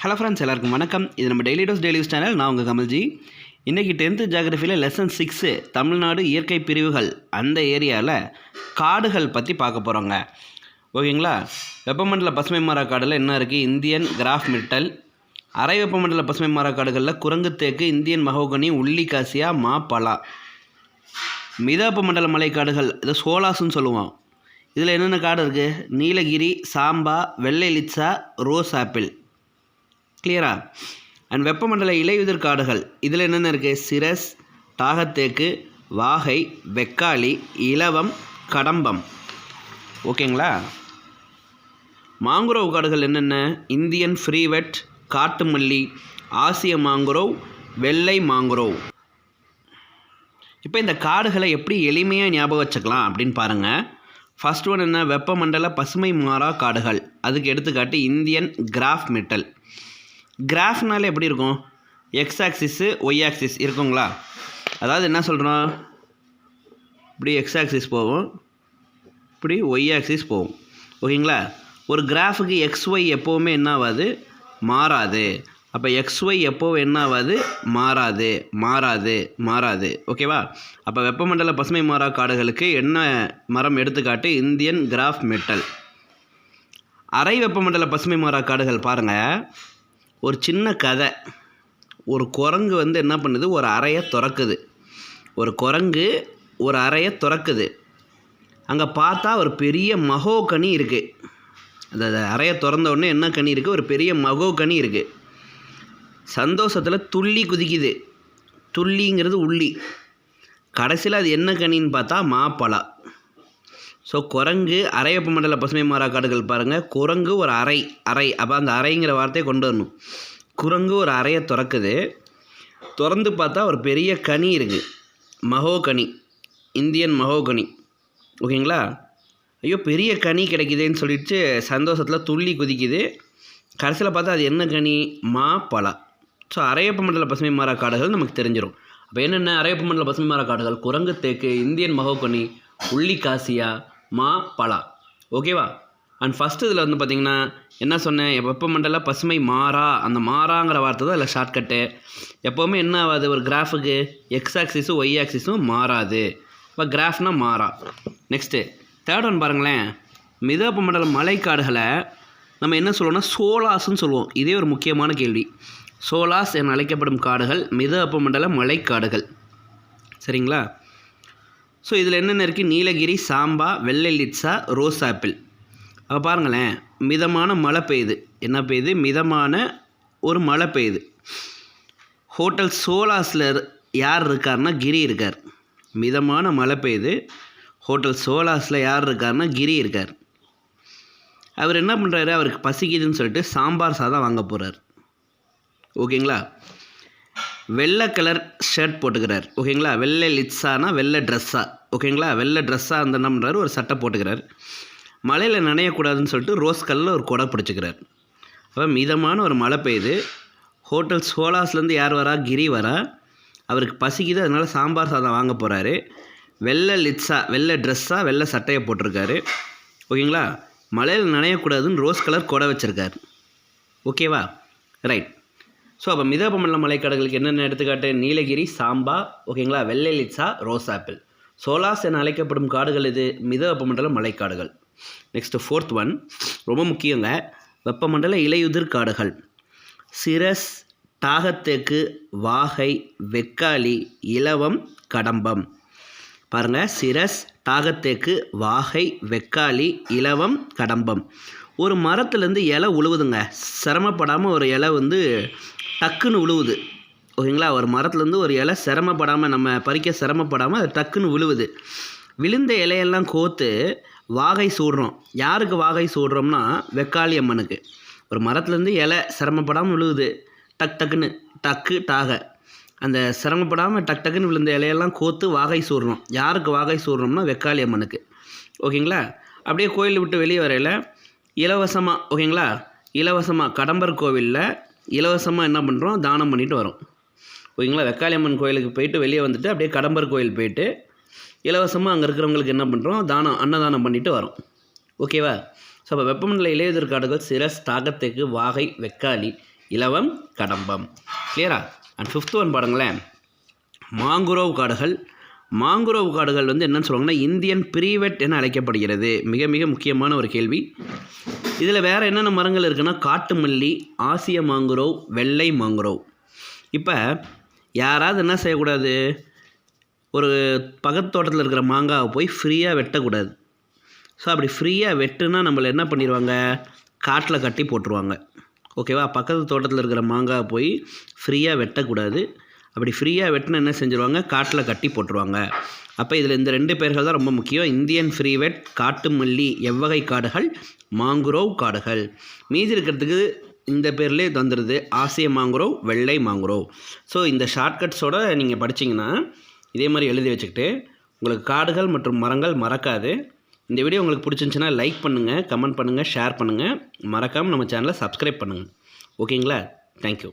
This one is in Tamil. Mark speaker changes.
Speaker 1: ஹலோ ஃப்ரெண்ட்ஸ் எல்லாருக்கும் வணக்கம். இது நம்ம டெய்லி டோஸ் டெய்லி சேனல் நான் உங்கள் கமல்ஜி. இன்றைக்கி டென்த்து ஜாகிரஃபியில் லெசன் சிக்ஸு தமிழ்நாடு இயற்கை பிரிவுகள் அந்த ஏரியாவில் காடுகள் பற்றி பார்க்க போகிறோங்க ஓகேங்களா? வெப்பமண்டல பசுமை மாற காடில் என்ன இருக்குது இந்தியன் கிராஃப் மிட்டல் அரை வெப்பமண்டல பசுமை மாறா காடுகளில் குரங்கு தேக்கு இந்தியன் மகோகனி உள்ளி காசியா மா பலா. மிதவெப்ப மண்டல மலைக்காடுகள் இது சோலாஸ்ன்னு சொல்லுவோம். இதில் என்னென்ன காடு இருக்குது நீலகிரி சாம்பா வெள்ளை லிச்சா ரோஸ் ஆப்பிள். கிளியரா அண்ட் வெப்பமண்டல இலையுதிர் காடுகள் இதில் என்னென்ன இருக்குது சிரஸ் தாகத்தேக்கு வாகை வெக்காளி இலவம் கடம்பம். ஓகேங்களா மாங்குரோவ் காடுகள் என்னென்ன? இந்தியன் ஃப்ரீவெட் காட்டு மல்லி ஆசிய மாங்குரோவ் வெள்ளை மாங்குரோவ். இப்போ இந்த காடுகளை எப்படி எளிமையாக ஞாபகம் வச்சுக்கலாம் அப்படின்னு பாருங்கள் ஃபஸ்ட் ஒன் என்ன? வெப்பமண்டல பசுமை மாறா காடுகள். அதுக்கு எடுத்துக்காட்டு இந்தியன் கிராஃப் மெட்டல். கிராஃப்னால எப்படி இருக்கும்? எக்ஸ் ஆக்சிஸு ஒய் ஆக்சிஸ் இருக்குங்களா? அதாவது என்ன சொல்கிறோம் இப்படி எக்ஸ் ஆக்சிஸ் போகும். இப்படி ஒய் ஆக்சிஸ் போகும். ஓகேங்களா? ஒரு கிராஃபுக்கு எக்ஸ் ஒய் எப்போவுமே என்ன ஆகாது? மாறாது. அப்போ எக்ஸ் ஒய் எப்போவும் என்ன ஆகாது? மாறாது. மாறாது. மாறாது. ஓகேவா? அப்போ வெப்பமண்டல பசுமை மாறா காடுகளுக்கு என்ன மரம் எடுத்துக்காட்டு? இந்தியன் கிராஃப் மெட்டல் அரை வெப்பமண்டல பசுமை மாறா காடுகள் பாருங்கள் ஒரு சின்ன கதை. ஒரு குரங்கு வந்து என்ன பண்ணுது? ஒரு அறையை திறக்குது. ஒரு குரங்கு ஒரு அறையை திறக்குது. அங்கே பார்த்தா ஒரு பெரிய மகோ கனி இருக்குது அந்த அறையை திறந்த உடனே என்ன கனி இருக்குது ஒரு பெரிய மகோ கனி இருக்குது சந்தோஷத்தில் துள்ளி குதிக்குது. துள்ளிங்கிறது உள்ளி. கடைசியில் அது என்ன கனின்னு பார்த்தா மாப்பழம். ஸோ குரங்கு அரையப்ப மண்டல பசுமை மாறா காடுகள் பாருங்கள் குரங்கு ஒரு அறை அறை. அப்போ அந்த அறைங்கிற வார்த்தையை கொண்டு வரணும். குரங்கு ஒரு அறையை திறக்குது. திறந்து பார்த்தா ஒரு பெரிய கனி இருக்குது மகோ கனி. இந்தியன் மகோ கனி. ஓகேங்களா? ஐயோ பெரிய கனி கிடைக்குதுன்னு சொல்லிட்டு சந்தோஷத்தில் துள்ளி குதிக்குது. கடைசியில் பார்த்தா அது என்ன கனி? மா பலா. ஸோ அரையப்ப மண்டல பசுமை மாறா காடுகள் நமக்கு தெரிஞ்சிடும் அப்போ என்னென்ன அரையப்ப மண்டல பசுமை மாறா காடுகள்? குரங்கு தேக்கு இந்தியன் மகோகனி உள்ளி காசியா மா பலா. ஓகேவா அண்ட் ஃபஸ்ட்டு இதில் வந்து பார்த்திங்கன்னா என்ன சொன்னேன்? வெப்பமண்டல பசுமை மாறா. அந்த மாறாங்கிற வார்த்தை தான் இல்லை ஷார்ட்கட்டு எப்போவுமே என்ன ஆகாது? ஒரு கிராஃபுக்கு எக்ஸ் ஆக்சிஸும் ஒய் ஆக்சிஸும் மாறாது. இப்போ கிராஃப்னா மாறா. நெக்ஸ்ட்டு தேர்ட் ஒன் பாருங்களேன். மிதவெப்ப மண்டல மலைக்காடுகளை நம்ம என்ன சொல்லுவோம்னா சோலாஸ்ன்னு சொல்லுவோம். இதே ஒரு முக்கியமான கேள்வி. சோலாஸ் என அழைக்கப்படும் காடுகள் மித வெப்பமண்டல மலைக்காடுகள் சரிங்களா? ஸோ இதில் என்னென்ன இருக்குது நீலகிரி சாம்பா வெள்ளை லிட்ஸா ரோஸ் ஆப்பிள். அப்போ பாருங்களேன் மிதமான மழை பெய்யுது. என்ன பெய்யுது? மிதமான ஒரு மழை பெய்யுது. ஹோட்டல் சோலாஸில் யார் இருக்காருன்னா கிரி இருக்கார். மிதமான மழை பெய்யுது. ஹோட்டல் சோலாஸில் யார் இருக்காருன்னா கிரி இருக்கார். அவர் என்ன பண்ணுறாரு அவருக்கு பசிக்குதுன்னு சொல்லிட்டு சாம்பார் சாதம் வாங்க போகிறார் ஓகேங்களா? வெள்ளை கலர் ஷர்ட் போட்டுக்கிறார். ஓகேங்களா? வெள்ளை லிட்ஸானா வெள்ளை ட்ரெஸ்ஸா ஓகேங்களா? வெள்ளை ட்ரெஸ்ஸாக அந்த ஒரு சட்டை போட்டுக்கிறார். மழையில் நனையக்கூடாதுன்னு சொல்லிட்டு ரோஸ் கல்லில் ஒரு குடை பிடிச்சிக்கிறார். அப்போ மிதமான ஒரு மழை பெய்யுது. ஹோட்டல் சோலாஸ்லேருந்து யார் வரா? கிரி வரா. அவருக்கு பசிக்குது. அதனால் சாம்பார் சாதம் வாங்க போகிறாரு வெள்ளை லிட்ஸா வெள்ளை ட்ரெஸ்ஸாக வெள்ளை சட்டையை போட்டிருக்காரு. ஓகேங்களா? மழையில் நனையக்கூடாதுன்னு ரோஸ் கலர் கொடை வச்சுருக்காரு. ஓகேவா? ரைட் ஸோ அப்போ மிதபமண்டல மலைக்காடுகளுக்கு என்னென்ன எடுத்துக்காட்டு? நீலகிரி சாம்பா ஓகேங்களா? வெள்ளை லிட்ஸா ரோஸ் ஆப்பிள். சோலாஸ் என அழைக்கப்படும் காடுகள் இது மித வெப்பமண்டல மலைக்காடுகள். நெக்ஸ்ட்டு ஃபோர்த் ஒன் ரொம்ப முக்கியங்க. வெப்பமண்டல இலையுதிர் காடுகள். சிரஸ் தாகத்தேக்கு வாகை வெக்காளி இலவம் கடம்பம். பாருங்கள் சிரஸ் தாகத்தேக்கு வாகை வெக்காளி இலவம் கடம்பம். ஒரு மரத்துலேருந்து இலை உழுவுதுங்க. சிரமப்படாமல் ஒரு இலை வந்து டக்குன்னு விழுவுது ஓகேங்களா? ஒரு மரத்துலேருந்து ஒரு இலை சிரமப்படாமல் நம்ம பறிக்க சிரமப்படாமல் அது டக்குன்னு விழுவுது விழுந்த இலையெல்லாம் கோத்து வாகை சூடுறோம். யாருக்கு வாகை சூடுறோம்னா வெக்காளி அம்மனுக்கு. ஒரு மரத்துலேருந்து இலை சிரமப்படாமல் விழுவுது டக் டக்குன்னு டக்கு டாக. அந்த சிரமப்படாமல் டக் டக்குன்னு விழுந்த இலையெல்லாம் கோத்து வாகை சூடுறோம். யாருக்கு வாகை சூடுறோம்னா வெக்காளி அம்மனுக்கு. ஓகேங்களா? அப்படியே கோயில் விட்டு வெளியே வரையில் இலவசமாக ஓகேங்களா? இலவசமாக கடம்பர் கோவிலில் இலவசமாக என்ன பண்ணுறோம் தானம் பண்ணிட்டு வரோம். ஓகேங்களா? வெக்காளியம்மன் கோயிலுக்கு போயிட்டு வெளியே வந்துட்டு அப்படியே கடம்பர் கோயில் போயிட்டு இலவசமாக அங்கே இருக்கிறவங்களுக்கு என்ன பண்ணுறோம் தானம் அன்னதானம் பண்ணிட்டு வரோம். ஓகேவா? ஸோ அப்போ வெப்பமண்டல இலையுதிர் காடுகள் சிரஸ் தாகத்தேக்கு வாகை வெக்காளி இலவம் கடம்பம். கிளியரா அண்ட் ஃபிஃப்த் ஒன் பாருங்களேன். மாங்குரோவ் காடுகள். மாங்குரோவ் காடுகள் வந்து என்னன்னு சொல்லுவாங்கன்னா இந்தியன் பிரிவெட் என அழைக்கப்படுகிறது. மிக மிக முக்கியமான ஒரு கேள்வி. இதில் வேறு என்னென்ன மரங்கள் இருக்குன்னா காட்டு மல்லி ஆசிய மாங்குரோவ் வெள்ளை மாங்குரோவ். இப்போ யாராவது என்ன செய்யக்கூடாது? ஒரு பக்கத்து தோட்டத்தில் இருக்கிற மாங்காவை போய் ஃப்ரீயாக வெட்டக்கூடாது. ஸோ அப்படி ஃப்ரீயாக வெட்டுனா நம்மளை என்ன பண்ணிடுவாங்க காட்டில் கட்டி போட்டுருவாங்க. ஓகேவா பக்கத்து தோட்டத்தில் இருக்கிற மாங்காவை போய் ஃப்ரீயாக வெட்டக்கூடாது. அப்படி ஃப்ரீயாக வெட்டினா என்ன செஞ்சுருவாங்க? காட்டில் கட்டி போட்டுருவாங்க. அப்போ இதில் இந்த ரெண்டு பேர்கள் தான் ரொம்ப முக்கியம். இந்தியன் ஃப்ரீவெட் காட்டு மல்லி எவ்வகை காடுகள் மாங்குரோவ் காடுகள். மீதி இருக்கிறதுக்கு இந்த பேர்லேயே தந்துடுது ஆசிய மாங்குரோவ் வெள்ளை மாங்குரோவ். ஸோ இந்த ஷார்ட்கட்ஸோட நீங்கள் படிச்சீங்கன்னா இதே மாதிரி எழுதி வச்சுக்கிட்டு உங்களுக்கு காடுகள் மற்றும் மரங்கள் மறக்காது. இந்த வீடியோ உங்களுக்கு பிடிச்சிருந்துச்சுன்னா லைக் பண்ணுங்கள் கமெண்ட் பண்ணுங்கள் ஷேர் பண்ணுங்கள் மறக்காமல் நம்ம சேனலை சப்ஸ்கிரைப் பண்ணுங்கள் ஓகேங்களா தேங்க்யூ